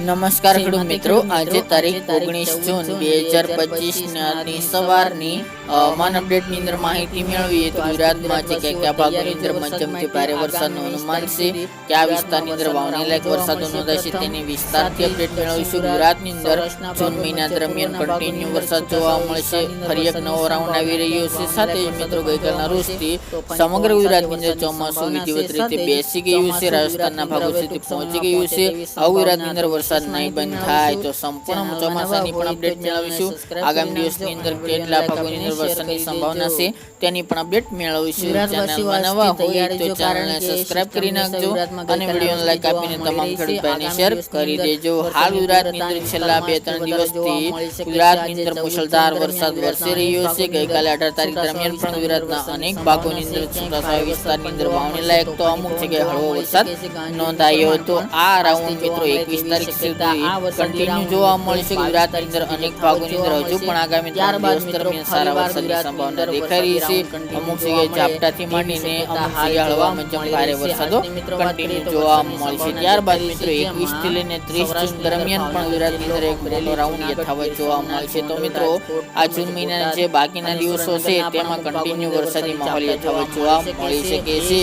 નમસ્કાર ખેડૂત મિત્રો આજે તારીખ ઓગણીસ જૂન બે હજાર પચીસની સવારની હવામાન અપડેટની અંદર માહિતી મેળવીએ તો ગુજરાતમાં જે કયા કયા ભાગોની અંદર મધ્યમથી ભારે વરસાદનું અનુમાન છે કયા વિસ્તારની અંદર વાવણી લાયક વરસાદ નોંધાશે તેની વિસ્તારથી અપડેટ મેળવીશું ગુજરાતની અંદર જૂન મહિના દરમિયાન કન્ટિન્યુ વરસાદ જોવા મળશે ફરી એક નવો રાઉન્ડ આવી રહ્યો છે. સાથે જ મિત્રો ગઈકાલના રોજથી સમગ્ર ગુજરાતની અંદર ચોમાસું વિધિવત રીતે બેસી ગયું છે રાજસ્થાનના ભાગો સુધી પહોંચી ગયું છે આવું ગુજરાતની અંદર વરસાદ નહીં બંધ થાય તો સંપૂર્ણ ચોમાસાની પણ અપડેટ મેળવીશું. આગામી દિવસની અંદર કેટલા ભાગોની અંદર વરસાદની સંભાવના છે તેની પણ અપડેટ મેળવીશું. ચેનલમાં નવા હોય તો ચેનલને સબસ્ક્રાઇબ કરી નાખજો અને વિડીયોને લાઈક આપીને તમામ ખેડૂત ભાઈને શેર કરી દેજો. હાલ ગુજરાતની અંદર છેલ્લા બે ત્રણ દિવસથી ગુજરાતની અંદર મુશળધાર વરસાદ વરસી રહ્યો છે. ગઈકાલે અઢાર તારીખ દરમિયાન પણ ગુજરાતના અનેક ભાગોની અંદર છૂટાછવાયા વિસ્તારની અંદર વાવણી લાયક તો અમુક જગ્યાએ હળવો વરસાદ નોંધાયો હતો આ રાઉન્ડ મિત્રો એકવીસ તારીખ સુધી કન્ટિન્યુ જોવા મળશે ગુજરાતની અંદર અનેક ભાગોની અંદર હજુ પણ આગામી ત્રણ દિવસ દરમિયાન સારા વરસાદની સંભાવના દેખાઈ રહી છે. અમુક જગ્યાએ ઝાપટાથી માંડીને અમુક જગ્યાએ હળવા મધ્યમ ભારે વરસાદો કન્ટિન્યુ જોવા મળશે. ત્યારબાદ મિત્રો એકવીસથી લઈને ત્રીસ જૂન દરમિયાન પણ ગુજરાતની અંદર એક મોટો રાઉન્ડ યથાવત જોવા મળશે. તો મિત્રો આ જૂન મહિનાના જે બાકીના દિવસો છે તેમાં કન્ટિન્યુ વરસાદી માહોલ યથાવત જોવા મળી શકે છે.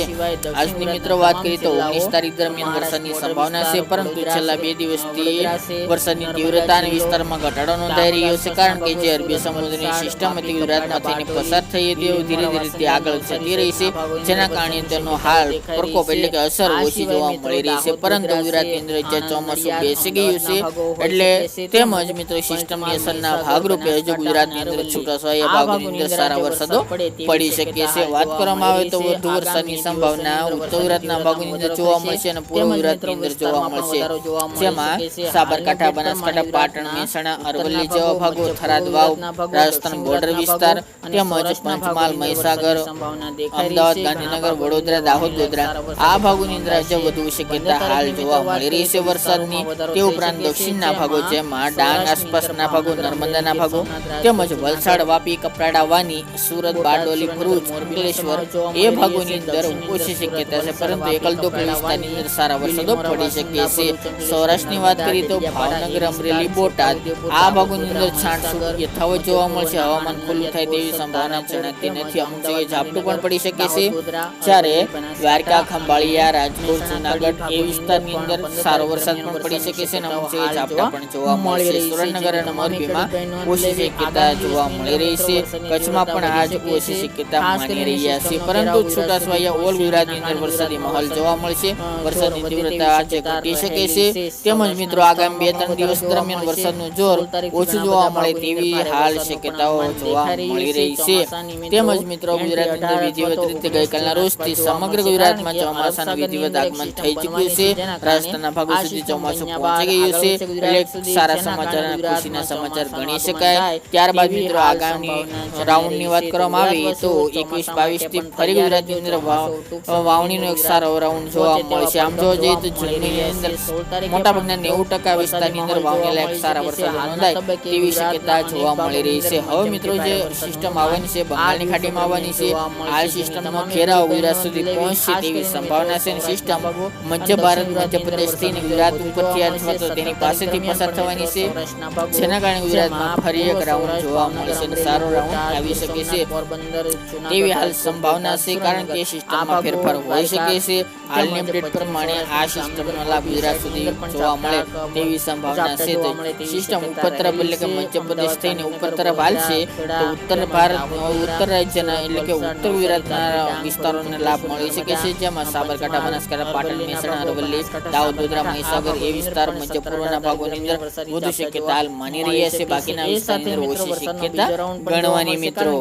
આજની મિત્રો વાત કરીએ તો ઓગણીસ તારીખ દરમિયાન વરસાદની સંભાવના છે પરંતુ છેલ્લા બે દિવસથી વરસાદની તીવ્રતા અને વિસ્તારમાં ઘટાડો નોંધાઈ રહ્યો છે કારણ કે જે અરબી સમુદ્રની સિસ્ટમ હતી ગુજરાતમાં પસાર થઈ હતી એવું ધીરે ધીરે તે આગળ જતી રહી છે જેના કારણે તેનો હાલ પ્રકોપ એટલે કે અસર ઓછી જોવા મળી રહી છે પરંતુ ગુજરાતની અંદર જે ચોમાસું બેસી ગયું છે એટલે તેમજ મિત્રો સિસ્ટમની અસરના ભાગરૂપે હજુ ગુજરાતની અંદર છૂટાછવાયા ભાગોની અંદર સારા વરસાદો પડી શકે છે. વાત કરવામાં આવે તો વધુ વરસાદની સંભાવના ઉત્તર ગુજરાતના ભાગોની અંદર જોવા મળશે અને પૂર્વ ગુજરાતની અંદર જોવા મળશે જેમાં સાબરકાંઠા, બનાસકાંઠા, પાટણ, મહેસાણા, અરવલ્લી જેવા ભાગો થરાદ વાવ રાજસ્થાન બોર્ડર વિસ્તાર તેમજ પંચમહાલ, મહીસાગર, અમદાવાદ, ગાંધીનગર, વડોદરા, દાહોદ, ગોધરા. આ ભાગોની અંદર આજે વધુ શક્યતા હાલ જોવા મળી રહી છે વરસાદની. તે ઉપરાંત દક્ષિણના ભાગો જેમાં ડાંગ આસપાસના ભાગો, નર્મદાના ભાગો, તેમજ વલસાડ, વાપી, કપરાડા, વાની, સુરત, બારડોલી, ભરૂચ, અંકલેશ્વર, એ ભાગોની અંદર ઓછી શક્યતા છે. પરંતુ એકલદોક વિસ્તારની અંદર સારા વરસાદો પડી શકે છે. સૌરાષ્ટ્રની વાત કરીએ તો ભાવનગર અમરેલી બોટાદ આ ભાગોની અંદર છાંટસું યથાવત જોવા મળશે હવામાન ખુલ્લું થાય તેવી સંભાવના જણાતી નથી. અમુક જગ્યાએ ઝાપટું પણ પડી શકે છે. જ્યારે દ્વારકા ખંભાળિયા રાજકોટ જુનાગઢ એ વિસ્તારની અંદર સારો વરસાદ પણ પડી શકે છે અને અમુક જગ્યાએ ઝાપટા પણ જોવા મળશે સુરેન્દ્રનગર અને મોરબીમાં ઓછી શક્યતા જોવા મળી રહી છે. કચ્છમાં પણ આજ ઓછી શક્યતા માની રહ્યા છે. પરંતુ છૂટાછવાયા ઓલ ગુજરાતની અંદર વરસાદી માહોલ જોવા મળશે. વરસાદની તીવ્રતા આજે ઘટી શકે છે તેમજ મિત્રો, આગામી બે ત્રણ દિવસ દરમિયાન વરસાદનું જોર ઓછું જોવા મળે તેવી હાલ શક્યતાઓ જોવા મળી રહી છે. તેમજ મિત્રો, ગુજરાતની વિધિવત રીતે ગઈકાલના રોજથી સમગ્ર ગુજરાતમાં ચોમાસાનું વિધિવત આગમન થઈ ચૂક્યું છે. રાજસ્થાનના ભાગો સુધી ચોમાસું પહોંચી ગયું છે. એટલે સારા સમાચાર અને ખુશીના સમાચાર ગણી શકાય. ત્યારબાદ મિત્રો, આગામી રાઉન્ડની વાત કરવામાં આવી તો એકવીસ બાવીસથી ફરી ગુજરાતની અંદર વાવ- વાવણીનો એક સારો રાઉન્ડ જોવા મળશે. આમ જોવા જઈએ તો જૂનની અંદર મોટાભાગના નેવું ટકા વિસ્તારની અંદર વાવણી લાયક સારા વરસાદ નોંધાય તેવી શક્યતા જોવા મળી રહી છે. હવે મિત્રો જે સિસ્ટમ આવવાની છે બંગાળની ખાડીમાં આવવાની છે આ સિસ્ટમનો ઘેરાવ ગુજરાત સુધી પહોંચશે તેવી સંભાવના છે સિસ્ટમ મધ્ય ભારત મધ્યપ્રદેશથી ગુજરાત ઉપરથી અથવા તો તેની પાસેથી પસાર થવાની છે. જેના કારણે ગુજરાતમાં ફરી એક રાઉન્ડ જોવા મળે છે સારો રાઉન્ડ આવી શકે છે. તેવી હાલ સંભાવના છે કારણ કે સિસ્ટમમાં ફેરફાર હોઈ શકે છે. હાલની અપડેટ પ્રમાણે આ સિસ્ટમનો લાભ ગુજરાત સુધી જોવા મળે તેવી સંભાવના છે તો સિસ્ટમ ઉપતરફ એટલે કે મધ્યપ્રદેશ થઈને ઉપર તરફ હાલશે તો ઉત્તર ભારત ઉત્તર રાજ્યના એટલે કે ઉત્તર ગુજરાતના વિસ્તારોને લાભ મળી શકે છે જેમાં સાબરકાંઠા બનાસકાંઠા પાટણ મહેસાણા અરવલ્લી દાહોદ ગોધરા મહીસાગર એ વિસ્તાર મધ્ય પૂર્વના ભાગોની અંદર વધુ શક્યતા હાલ માની રહ્યા છે બાકીના વિસ્તારની ઓછી શક્યતા ગણવાની મિત્રો.